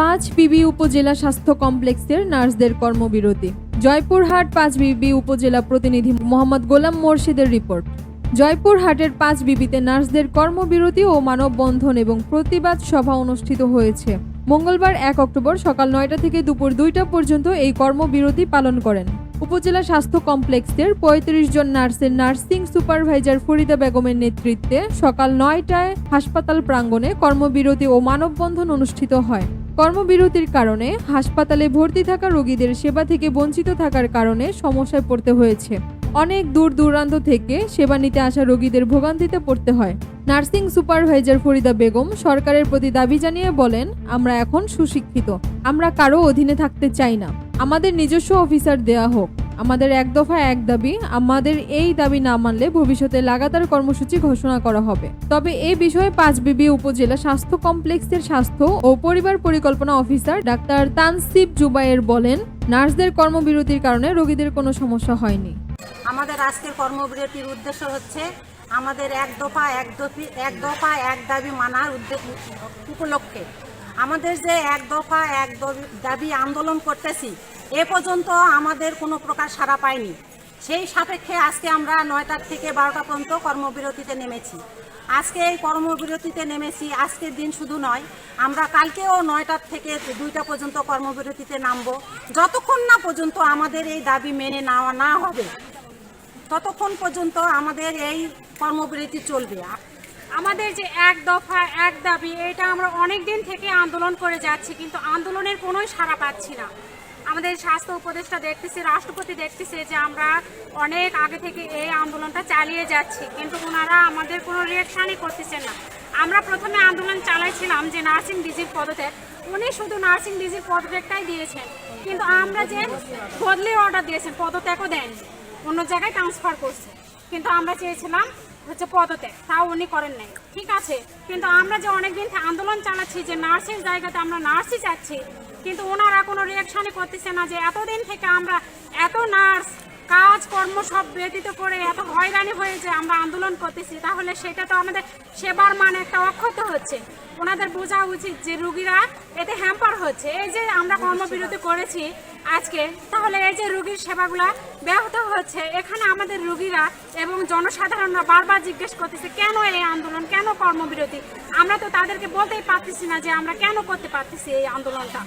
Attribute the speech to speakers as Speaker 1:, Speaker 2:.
Speaker 1: পাঁচ বিবি উপজেলা স্বাস্থ্য কমপ্লেক্সের নার্সদের কর্মবিরতি। জয়পুরহাট পাঁচ বিবি উপজেলা প্রতিনিধি মোহাম্মদ গোলাম মোর্শেদের রিপোর্ট। জয়পুরহাটের পাঁচ বিবিতে নার্সদের কর্মবিরতি ও মানববন্ধন এবং প্রতিবাদ সভা অনুষ্ঠিত হয়েছে। মঙ্গলবার এক অক্টোবর সকাল নয়টা থেকে দুপুর দুইটা পর্যন্ত এই কর্মবিরতি পালন করেন। উপজেলা স্বাস্থ্য কমপ্লেক্সের পঁয়ত্রিশ জন নার্সের নার্সিং সুপারভাইজার ফরিদা বেগমের নেতৃত্বে সকাল নয়টায় হাসপাতাল প্রাঙ্গণে কর্মবিরতি ও মানববন্ধন অনুষ্ঠিত হয়। কর্মবিরতির কারণে হাসপাতালে ভর্তি থাকা রোগীদের সেবা থেকে বঞ্চিত থাকার কারণে সমস্যায় পড়তে হয়েছে। অনেক দূর দূরান্ত থেকে সেবা নিতে আসা রোগীদের ভোগান্তিতে পড়তে হয়। নার্সিং সুপারভাইজার ফরিদা বেগম সরকারের প্রতি দাবি জানিয়ে বলেন, আমরা এখন সুশিক্ষিত। আমরা কারও অধীনে থাকতে চাই না। আমাদের নিজস্ব অফিসার দেয়া হোক। আমাদের এক দফা, এক দাবি। আমাদের এই দাবি না মানলে ভবিষ্যতে লাগাতার কর্মসূচি ঘোষণা করা হবে। তবে এ বিষয়ে পাঁচবিবি উপজেলা স্বাস্থ্য কমপ্লেক্সের স্বাস্থ্য ও পরিবার পরিকল্পনা অফিসার ডাক্তার তানসিব জুবায়ের বলেন, নার্সদের কর্মবিরতির কারণে রোগীদের কোনো সমস্যা হয়নি।
Speaker 2: আমাদের আজকের কর্মবিরতির উদ্দেশ্য হচ্ছে আমাদের এক দফা, এক দফি এক দফা, এক দাবি মানার উপলক্ষে। আমাদের যে এক দফা, এক দাবি আন্দোলন করতেছি এ পর্যন্ত আমাদের কোনো প্রকার সাড়া পায়নি। সেই সাপেক্ষে আজকে আমরা নয়টার থেকে বারোটা পর্যন্ত কর্মবিরতিতে নেমেছি। আজকে এই কর্মবিরতিতে নেমেছি, আজকের দিন শুধু নয়, আমরা কালকেও নয়টার থেকে দুইটা পর্যন্ত কর্মবিরতিতে নামবো। যতক্ষণ না পর্যন্ত আমাদের এই দাবি মেনে নেওয়া না হবে, ততক্ষণ পর্যন্ত আমাদের এই কর্মবিরতি চলবে।
Speaker 3: আমাদের যে এক দফা, এক দাবি, এটা আমরা অনেক দিন থেকে আন্দোলন করে যাচ্ছি, কিন্তু আন্দোলনের কোনোই সাড়া পাচ্ছি না। আমাদের স্বাস্থ্য উপদেষ্টা দেখতেছি, রাষ্ট্রপতি দেখতেছে যে আমরা অনেক আগে থেকে এই আন্দোলনটা চালিয়ে যাচ্ছি, কিন্তু ওনারা আমাদের কোনো রিয়াকশানই করতেছেন না। আমরা প্রথমে আন্দোলন চালাইছিলাম যে নার্সিং ডিজির পদত্যাগ, উনি শুধু নার্সিং ডিজির পদত্যাগটাই দিয়েছেন, কিন্তু আমরা যে বদলি অর্ডার দিয়েছেন, পদত্যাগও দেন অন্য জায়গায় ট্রান্সফার করছে। কিন্তু আমরা চেয়েছিলাম হচ্ছে পদত্যাগ তাও উনি করেন নাই। ঠিক আছে কিন্তু আমরা যে অনেকদিন আন্দোলন চালাচ্ছি যে নার্সের জায়গাতে আমরা নার্সই চাচ্ছি কিন্তু ওনারা কোনো রিয়াকশনই করতেছে না যে এতদিন থেকে আমরা এত নার্স কাজ কর্ম সব ব্যতীত করে এত হয়রানি হয়ে যে আমরা আন্দোলন করতেছি তাহলে সেটা তো আমাদের সেবার মান একটা অক্ষত হচ্ছে। ওনাদের বোঝা উচিত যে রুগীরা এতে হ্যাম্পার হচ্ছে। এই যে আমরা কর্মবিরতি করেছি আজকে তাহলে এই যে রুগীর সেবাগুলো ব্যাহত হচ্ছে, এখানে আমাদের রুগীরা এবং জনসাধারণরা বারবার জিজ্ঞেস করতেছে, কেন এই আন্দোলন, কেন কর্মবিরতি? আমরা তো তাদেরকে বলতেই পারতেছি না যে আমরা কেন করতে পারতেছি এই আন্দোলনটা।